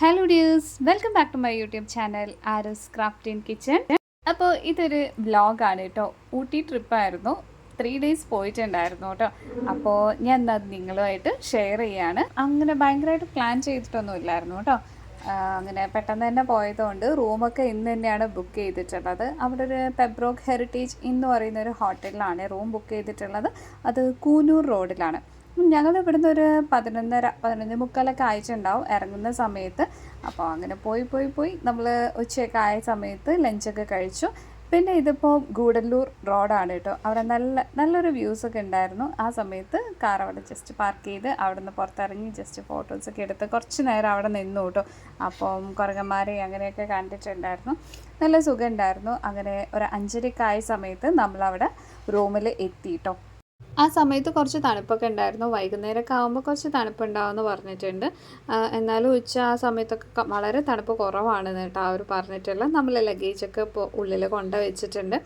Hello dears welcome back to my YouTube channel Aaro's craft in kitchen അപ്പോൾ ഇതൊരു വ്ലോഗാണ് കേട്ടോ Ooty ട്രിപ്പായിരുന്നു three days പോയിട്ടുണ്ടായിരുന്നു കേട്ടോ അപ്പോൾ ഞാൻ അത് നിങ്ങളുമായിട്ട് ഷെയർ ചെയ്യാണ്. അങ്ങനെ ഭയങ്കരമായിട്ട് പ്ലാൻ ചെയ്തിട്ടൊന്നും ഇല്ലായിരുന്നു കേട്ടോ അങ്ങനെ പെട്ടെന്ന് തന്നെ പോയതുകൊണ്ട് റൂമൊക്കെ ഇന്ന് തന്നെയാണ് ബുക്ക് ചെയ്തിട്ടുള്ളത്. അവിടെ ഒരു പെബ്രോക്ക് ഹെറിറ്റേജ് എന്ന് പറയുന്ന ഒരു ഹോട്ടലിലാണ് റൂം ബുക്ക് ചെയ്തിട്ടുള്ളത്. അത് കൂനൂർ റോഡിലാണ് ഞങ്ങൾ ഇവിടുന്ന് ഒരു പതിനൊന്നര പതിനൊന്ന് മുക്കാലൊക്കെ ആയിട്ടുണ്ടാവും ഇറങ്ങുന്ന സമയത്ത്. അപ്പോൾ അങ്ങനെ പോയി പോയി പോയി നമ്മൾ ഉച്ചയൊക്കെ ആയ സമയത്ത് ലഞ്ചൊക്കെ കഴിച്ചു. പിന്നെ ഇതിപ്പോൾ ഗൂഡല്ലൂർ റോഡാണ് കേട്ടോ. അവിടെ നല്ല നല്ലൊരു വ്യൂസ് ഒക്കെ ഉണ്ടായിരുന്നു. ആ സമയത്ത് കാർ അവിടെ ജസ്റ്റ് പാർക്ക് ചെയ്ത് അവിടെ നിന്ന് പുറത്തിറങ്ങി ജസ്റ്റ് ഫോട്ടോസൊക്കെ എടുത്ത് കുറച്ച് നേരം അവിടെ നിന്നു കേട്ടോ. അപ്പം കുരങ്ങന്മാരെ അങ്ങനെയൊക്കെ കണ്ടിട്ടുണ്ടായിരുന്നു. നല്ല സുഖമുണ്ടായിരുന്നു അങ്ങനെ ഒരു അഞ്ചരക്കായ സമയത്ത് നമ്മളവിടെ റൂമിൽ എത്തി കേട്ടോ. ആ സമയത്ത് കുറച്ച് തണുപ്പൊക്കെ ഉണ്ടായിരുന്നു. വൈകുന്നേരമൊക്കെ ആകുമ്പോൾ കുറച്ച് തണുപ്പുണ്ടാവുമെന്ന് പറഞ്ഞിട്ടുണ്ട്. എന്നാലും ഉച്ച ആ സമയത്തൊക്കെ വളരെ തണുപ്പ് കുറവാണ് കേട്ടോ അവർ പറഞ്ഞിട്ടുള്ള. നമ്മൾ ലഗേജൊക്കെ ഇപ്പോൾ ഉള്ളിൽ കൊണ്ട് വെച്ചിട്ടുണ്ട്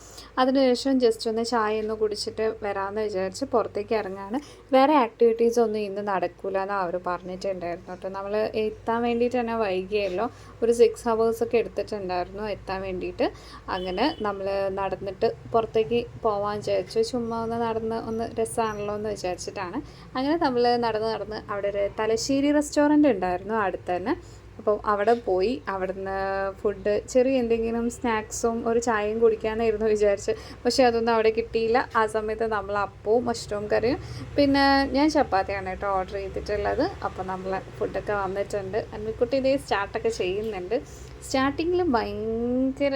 അതിനുശേഷം ജസ്റ്റ് ഒന്ന് ചായ ഒന്ന് കുടിച്ചിട്ട് വരാമെന്ന് വിചാരിച്ച് പുറത്തേക്ക് ഇറങ്ങാണ്. വേറെ ആക്ടിവിറ്റീസ് ഒന്നും ഇന്ന് നടക്കില്ല എന്ന് അവർ പറഞ്ഞിട്ടുണ്ടായിരുന്നു കേട്ടോ. നമ്മൾ എത്താൻ വേണ്ടിയിട്ട് തന്നെ വൈകിയല്ലോ. ഒരു സിക്സ് ഹവേഴ്സൊക്കെ എടുത്തിട്ടുണ്ടായിരുന്നു എത്താൻ വേണ്ടിയിട്ട്. അങ്ങനെ നമ്മൾ നടന്നിട്ട് പുറത്തേക്ക് പോവാൻ വിചാരിച്ചു. ചുമ്മാ ഒന്ന് നടന്ന് ഒന്ന് രസമാണല്ലോ എന്ന് വിചാരിച്ചിട്ടാണ്. അങ്ങനെ നമ്മൾ നടന്ന് നടന്ന് അവിടെ ഒരു തലശ്ശേരി റെസ്റ്റോറന്റ് ഉണ്ടായിരുന്നു അടുത്ത് തന്നെ അപ്പോൾ അവിടെ പോയി അവിടുന്ന് ഫുഡ് ചെറിയ എന്തെങ്കിലും സ്നാക്സും ഒരു ചായയും കുടിക്കാനായിരുന്നു വിചാരിച്ച് പക്ഷേ അതൊന്നും അവിടെ കിട്ടിയില്ല. ആ സമയത്ത് നമ്മൾ അപ്പവും മഷ്റൂം കറിയും പിന്നെ ഞാൻ ചപ്പാത്തിയാണ് കേട്ടോ ഓർഡർ ചെയ്തിട്ടുള്ളത്. അപ്പോൾ നമ്മൾ ഫുഡൊക്കെ വന്നിട്ടുണ്ട്. അന്മിക്കുട്ടി ഇതേ സ്റ്റാർട്ടൊക്കെ ചെയ്യുന്നുണ്ട്. സ്റ്റാർട്ടിങ്ങിൽ ഭയങ്കര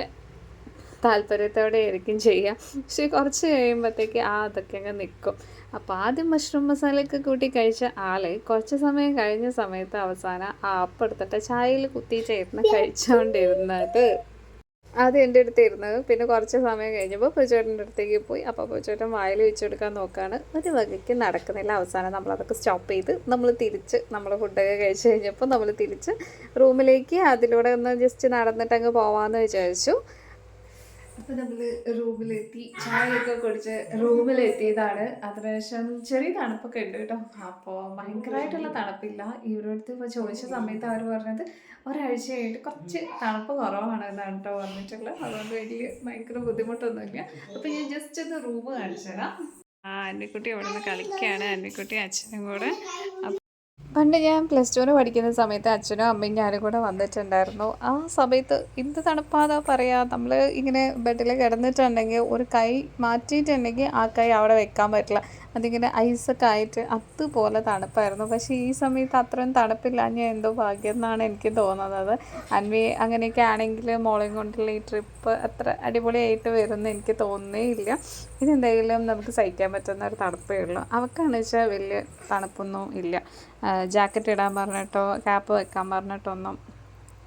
താല്പര്യത്തോടെ ആയിരിക്കും ചെയ്യുക. പക്ഷേ കുറച്ച് കഴിയുമ്പോഴത്തേക്ക് ആ അതൊക്കെ അങ്ങ് നിൽക്കും അപ്പോൾ ആദ്യം മഷ്റൂം മസാലയൊക്കെ കൂട്ടി കഴിച്ച ആൾ കുറച്ച് സമയം കഴിഞ്ഞ സമയത്ത് അവസാനം ആ അപ്പം എടുത്തിട്ട് ചായയിൽ കുത്തിയിട്ടായിരുന്നു കഴിച്ചുകൊണ്ടിരുന്നത് അത് എന്റെ അടുത്ത് ഇരുന്നത്. പിന്നെ കുറച്ച് സമയം കഴിഞ്ഞപ്പോൾ പൂച്ചേട്ടന്റെ അടുത്തേക്ക് പോയി. അപ്പോൾ പൂച്ചേട്ടൻ വായിൽ വെച്ച് കൊടുക്കാൻ നോക്കുകയാണ് ഒരു വകയ്ക്ക് നടക്കുന്നില്ല. അവസാനം നമ്മളതൊക്കെ സ്റ്റോപ്പ് ചെയ്ത് നമ്മൾ തിരിച്ച് നമ്മൾ ഫുഡൊക്കെ കഴിച്ച് കഴിഞ്ഞപ്പോൾ നമ്മൾ തിരിച്ച് റൂമിലേക്ക് അതിലൂടെ ഒന്ന് ജസ്റ്റ് നടന്നിട്ട് അങ്ങ് പോവാമെന്ന് വിചാരിച്ചു. അപ്പോൾ നമ്മൾ റൂമിലെത്തി. ചായയൊക്കെ കുടിച്ച് റൂമിലെത്തിയതാണ്. അതിനുശേഷം ചെറിയ തണുപ്പൊക്കെ ഉണ്ട് കേട്ടോ. അപ്പോൾ ഭയങ്കരമായിട്ടുള്ള തണുപ്പില്ല. ഇവരടുത്ത് ഇപ്പോൾ ചോദിച്ച സമയത്ത് അവർ പറഞ്ഞത് ഒരാഴ്ചയായിട്ട് കുറച്ച് തണുപ്പ് കുറവാണ് എന്നാണ് കേട്ടോ പറഞ്ഞിട്ടുള്ളത്. അതുകൊണ്ട് വലിയ ഭയങ്കര ബുദ്ധിമുട്ടൊന്നുമില്ല. അപ്പോൾ ഞാൻ ജസ്റ്റ് ഒന്ന് റൂം കാണിച്ചു തരാം ആ അന്നിക്കുട്ടി അവിടെ നിന്ന് കളിക്കുകയാണ് അന്നിക്കുട്ടി അച്ഛനും കൂടെ. അപ്പ- പണ്ട് ഞാൻ പ്ലസ് ടുവിന് പഠിക്കുന്ന സമയത്ത് അച്ഛനും അമ്മയും ഞാനും കൂടെ വന്നിട്ടുണ്ടായിരുന്നു. ആ സമയത്ത് എന്ത് തണുപ്പാതാ പറയാ? നമ്മൾ ഇങ്ങനെ ബെഡിൽ കിടന്നിട്ടുണ്ടെങ്കിൽ ഒരു കൈ മാറ്റിയിട്ടുണ്ടെങ്കിൽ ആ കൈ അവിടെ വെക്കാൻ പറ്റില്ല. അതിങ്ങനെ ഐസൊക്കെ ആയിട്ട് അതുപോലെ തണുപ്പായിരുന്നു. പക്ഷേ ഈ സമയത്ത് അത്രയും തണുപ്പില്ല. ഞാൻ എന്തോ ഭാഗ്യം എന്നാണ് എനിക്ക് തോന്നുന്നത്. അൻവി അങ്ങനെയൊക്കെ ആണെങ്കിൽ മോളെയും കൊണ്ടുള്ള ഈ ട്രിപ്പ് അത്ര അടിപൊളിയായിട്ട് വരുമെന്ന് എനിക്ക് തോന്നുന്നേ ഇല്ല. ഇതെന്തെങ്കിലും നമുക്ക് സഹിക്കാൻ പറ്റുന്ന ഒരു തണുപ്പേ ഉള്ളൂ. അവക്കാണെന്ന് വെച്ചാൽ വലിയ തണുപ്പൊന്നും ഇല്ല. ജാക്കറ്റ് ഇടാൻ പറഞ്ഞിട്ടോ ക്യാപ്പ് വെക്കാൻ പറഞ്ഞിട്ടൊന്നും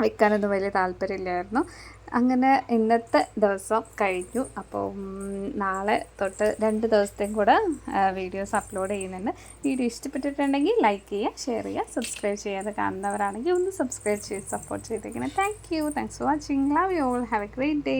വെക്കാനൊന്നും വലിയ താല്പര്യമില്ലായിരുന്നു. അങ്ങനെ ഇന്നത്തെ ദിവസം കഴിഞ്ഞു. അപ്പോൾ നാളെ തൊട്ട് രണ്ട് ദിവസത്തെയും കൂടെ വീഡിയോസ് അപ്ലോഡ് ചെയ്യുന്നുണ്ട്. വീഡിയോ ഇഷ്ടപ്പെട്ടിട്ടുണ്ടെങ്കിൽ ലൈക്ക് ചെയ്യുക ഷെയർ ചെയ്യുക സബ്സ്ക്രൈബ് ചെയ്യാതെ കാണുന്നവരാണെങ്കിൽ ഒന്ന് സബ്സ്ക്രൈബ് ചെയ്ത് സപ്പോർട്ട് ചെയ്തേക്കണം. Thank you thanks for watching love you all have a great day